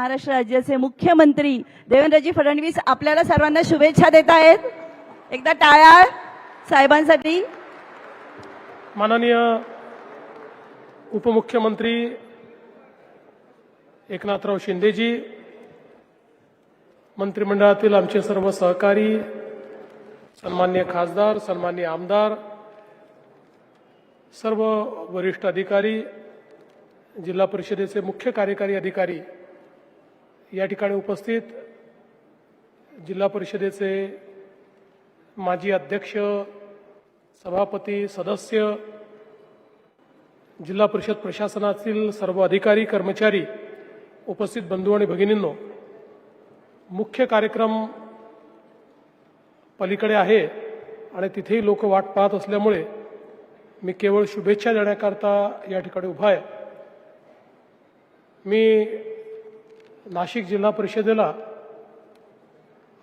महाराष्ट्र राज्याचे मुख्यमंत्री देवेंद्रजी फडणवीस आपल्याला सर्वांना शुभेच्छा देत आहेत. एकदा टाळ्या साहेबांसाठी. माननीय उपमुख्यमंत्री एकनाथराव शिंदेजी मंत्रिमंडळातील आमचे सर्व सहकारी सन्मान्य खासदार सन्मान्य आमदार सर्व वरिष्ठ अधिकारी जिल्हा परिषदेचे मुख्य कार्यकारी अधिकारी या ठिकाणी उपस्थित जिल्हा परिषदेचे माजी अध्यक्ष सभापती सदस्य जिल्हा परिषद प्रशासनातील सर्व अधिकारी कर्मचारी उपस्थित बंधू आणि भगिनींनो मुख्य कार्यक्रम पलीकडे आहे आणि तिथेही लोक वाट पाहत असल्यामुळे मी केवळ शुभेच्छा देण्याकरता या ठिकाणी उभा आहे. मी नाशिक जिल्हा परिषदेला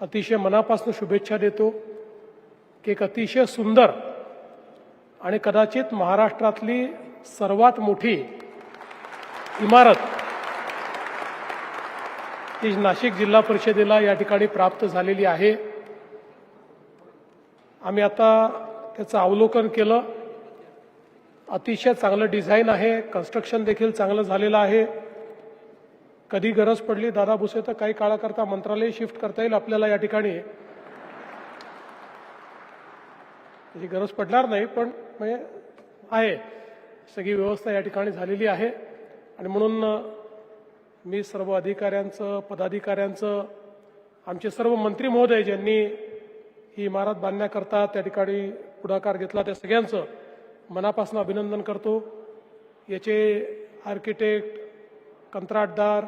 अतिशय मनापासून शुभेच्छा देतो की एक अतिशय सुंदर आणि कदाचित महाराष्ट्रातली सर्वात मोठी इमारत ती नाशिक जिल्हा परिषदेला या ठिकाणी प्राप्त झालेली आहे. आम्ही आता त्याचं अवलोकन केलं. अतिशय चांगलं डिझाईन आहे. कन्स्ट्रक्शन देखील चांगलं झालेलं आहे. कधी गरज पडली दादा भुसे तर काही काळाकरता मंत्रालय शिफ्ट करता येईल आपल्याला या ठिकाणी. त्याची गरज पडणार नाही पण म्हणजे आहे. सगळी व्यवस्था या ठिकाणी झालेली आहे. आणि म्हणून मी सर्व अधिकाऱ्यांचं पदाधिकाऱ्यांचं आमचे सर्व मंत्री महोदय ज्यांनी ही इमारत बांधण्याकरता त्या ठिकाणी पुढाकार घेतला त्या सगळ्यांचं मनापासून अभिनंदन करतो. याचे आर्किटेक्ट कंत्राटदार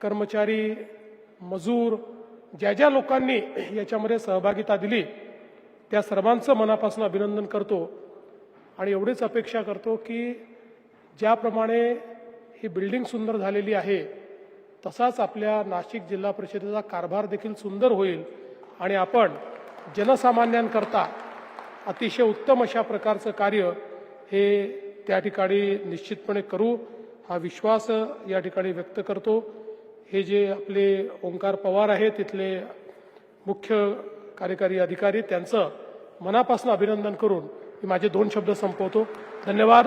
कर्मचारी मजूर ज्या ज्या लोकांनी याच्यामध्ये सहभागिता दिली त्या सर्वांचं मनापासून अभिनंदन करतो आणि एवढीच अपेक्षा करतो की ज्याप्रमाणे ही बिल्डिंग सुंदर झालेली आहे तसाच आपल्या नाशिक जिल्हा परिषदेचा कारभार देखील सुंदर होईल आणि आपण जनसामान्यांकरता अतिशय उत्तम अशा प्रकारचं कार्य हे त्या ठिकाणी निश्चितपणे करू. हा विश्वास या ठिकाणी व्यक्त करतो. हे जे आपले ओंकार पवार आहेत तिथले मुख्य कार्यकारी अधिकारी त्यांचं मनापासून अभिनंदन करून मी माझे दोन शब्द संपवतो. धन्यवाद.